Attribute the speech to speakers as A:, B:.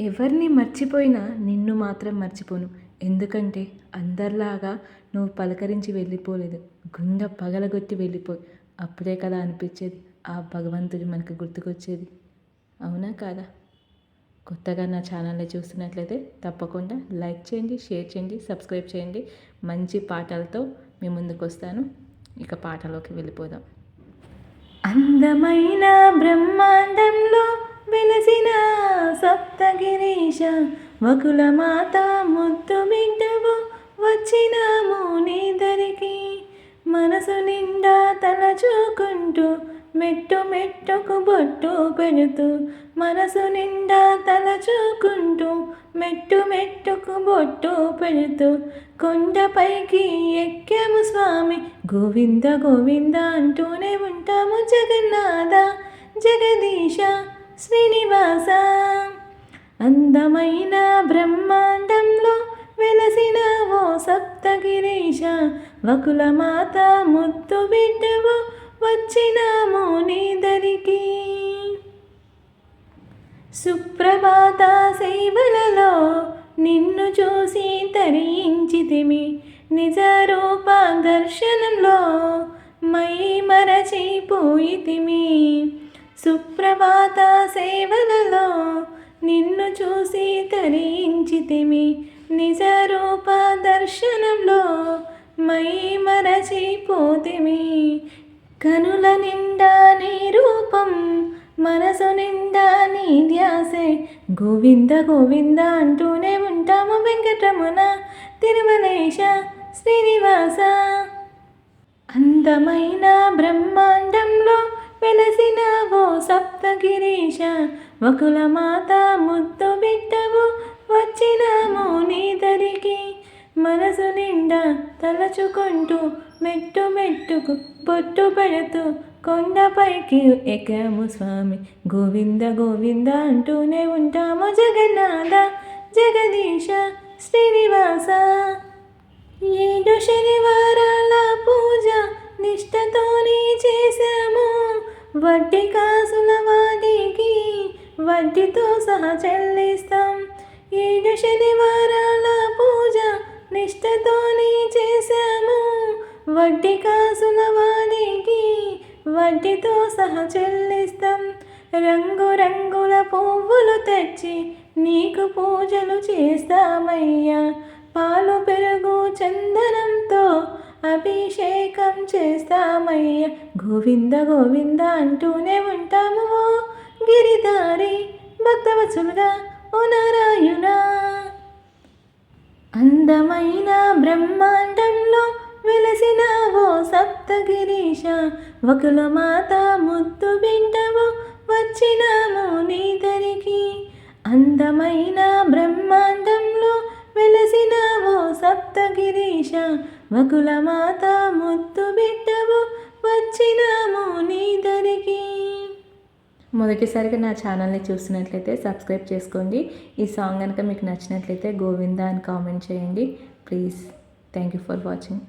A: ఎవరిని మర్చిపోయినా నిన్ను మాత్రం మర్చిపోను. ఎందుకంటే అందరిలాగా నువ్వు పలకరించి వెళ్ళిపోలేదు. గుండె పగలగొట్టి వెళ్ళిపోయి అప్పుడే కదా అనిపించేది. ఆ భగవంతుడు మనకు గుర్తుకొచ్చేది. అవునా కాదా? కొత్తగా నా ఛానల్ని చూస్తున్నట్లయితే తప్పకుండా లైక్ చేయండి షేర్ చేయండి సబ్స్క్రైబ్ చేయండి. మంచి పాటలతో మీ ముందుకు వస్తాను ఇక పాటలోకి వెళ్ళిపోదాం. అందమైన బ్రహ్మ సప్తగిరీశ వకుల మాత ముద్దు బిడ్డవు వచ్చినాము నీదరికి మనసు నిండా తలచుకుంటూ మెట్టు మెట్టుకు బొట్టు పెడుతూ మనసు నిండా తలచుకుంటూ మెట్టు మెట్టుకు బొట్టు పెడుతూ కొండపైకి ఎక్కాము స్వామి. గోవింద గోవింద అంటూనే ఉంటాము జగన్నాథ జగదీశ శ్రీనివాస. అందమైన బ్రహ్మాండంలో వెలసిన ఓ సప్తగిరీశ వకుల మాత ముద్దు బిడ్డవు వచ్చినాము నీ సుప్రభాత సేవలలో నిన్ను చూసి తరించితిమి నిజ రూప దర్శనంలో మై మరచిపోయితిమి. సుప్రభాత సేవలలో నిన్ను చూసి తరించితిమి నిజ రూప దర్శనంలో మై మరచిపోతిమి. కనుల నిండా నీ రూపం మనసు నిండా నీ ధ్యాసే. గోవింద గోవింద అంటూనే ఉంటాము వెంకటరమణ తిరుమలేశ శ్రీనివాస. అందమైన బ్రహ్మాండంలో వెలసిన ఓ గిరీశ వకుల మాత ముద్దు బిడ్డవు వచ్చినాము నీ దరికి. మనసు నిండా తలచుకుంటూ మెట్టు మెట్టుకు పొట్టు పెడుతూ కొండపైకి ఎక్కాము స్వామి. గోవింద గోవింద అంటూనే ఉంటాము జగన్నాథ జగదీశ శ్రీనివాస. ఏడు శనివారాల పూజ నిష్టతోనే చేశాము. వడ్డీ వడ్డీతో సహా చెల్లిస్తాం. ఏడు శనివారాల పూజ నిష్టతోనే చేశాము. వడ్డీ కాసుల వాడికి వడ్డీతో సహా చెల్లిస్తాం. రంగు రంగుల పువ్వులు తెచ్చి నీకు పూజలు చేస్తామయ్యా. పాలు పెరుగు చందనంతో అభిషేకం చేస్తామయ్యా. గోవింద గోవింద అంటూనే ఉంటాము గిరిధారి గిరిదారి భక్తవత్సలుగా ఓ నారాయణ! అందమైన బ్రహ్మాండంలో వెలసిన ఓ సప్తగిరీశ వకుల మాత ముద్దు బిడ్డవు వచ్చినాము నీ దరికి. అందమైన బ్రహ్మాండంలో వెలసిన ఓ సప్తగిరీశ వకుల మాత ముద్దు బిడ్డవు మొదటిసారిగా నా ఛానల్ని చూసినట్లయితే సబ్స్క్రైబ్ చేసుకోండి. ఈ సాంగ్ కనుక మీకు నచ్చినట్లయితే గోవిందా అని కామెంట్ చేయండి. Please. Thank you for watching.